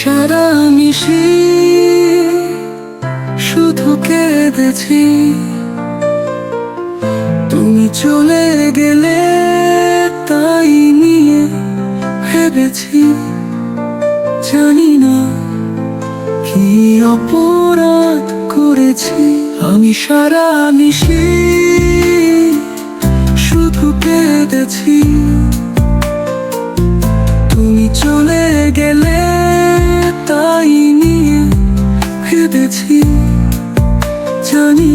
সারা মিশি, শুধু কেঁদেছি। তুমি চলে গেলে তাই নিয়ে ভেবেছি, জানি না কি অপরাধ করেছি। আমি সারা মিশি জানি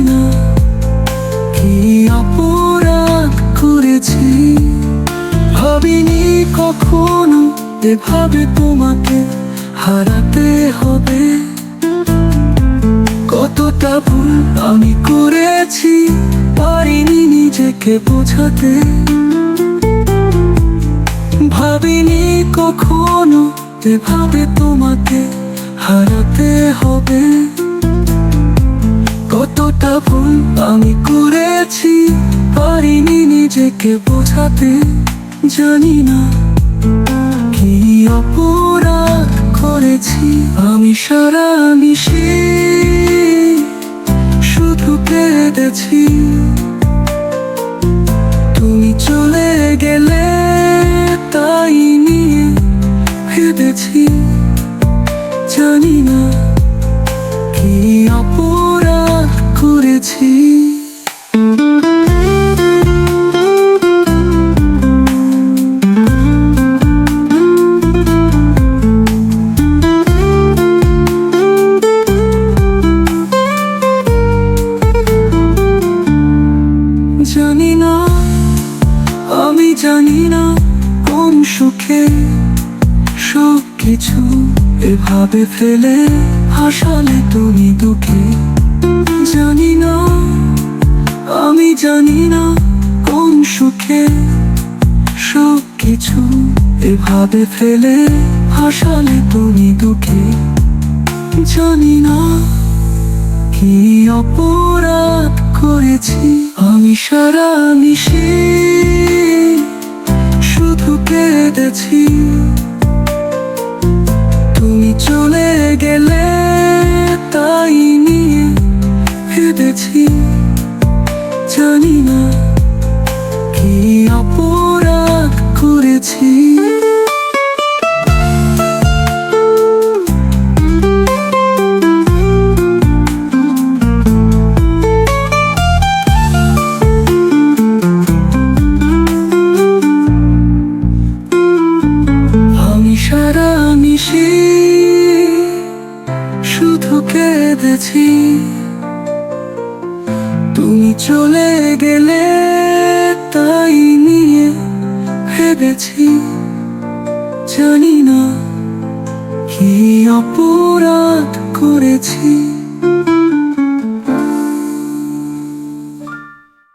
কি অপরাধ করেছি। ভাবিনি কখনো এভাবে তোমাকে হারাতে হবে। কতটা ভুল আমি করেছি পারিনি নিজেকে বোঝাতে। ভাবিনি কখনো এভাবে তোমাকে হারাতে হবে। কতটা ভুল আমি করেছি, পারিনি নিজেকে বোঝাতে, জানি না কি অপরাধ করেছি। আমি সারা মিশি শুধু কেঁদেছি। তুমি চলে গেলে করেছি। জানি না আমি জানি না সুখে এভাবে ফেলে। হাসালে তুমি দুঃখে জানি না আমি জানি না কোন সুখে সব কিছু এভাবে ফেলে হাসালে তুমি দুঃখে। জানি না কি অপরাধ করেছি, আমি সারা মিশি শুধু কেঁদেছি। ভেবেছি জানি না কি অপরাধ করেছি। আমি সারা মিশি শুধু কেঁদেছি। তুমি চলে গেলে তাই নিয়ে ভেবেছি জানি না কি অপরাধ করেছি।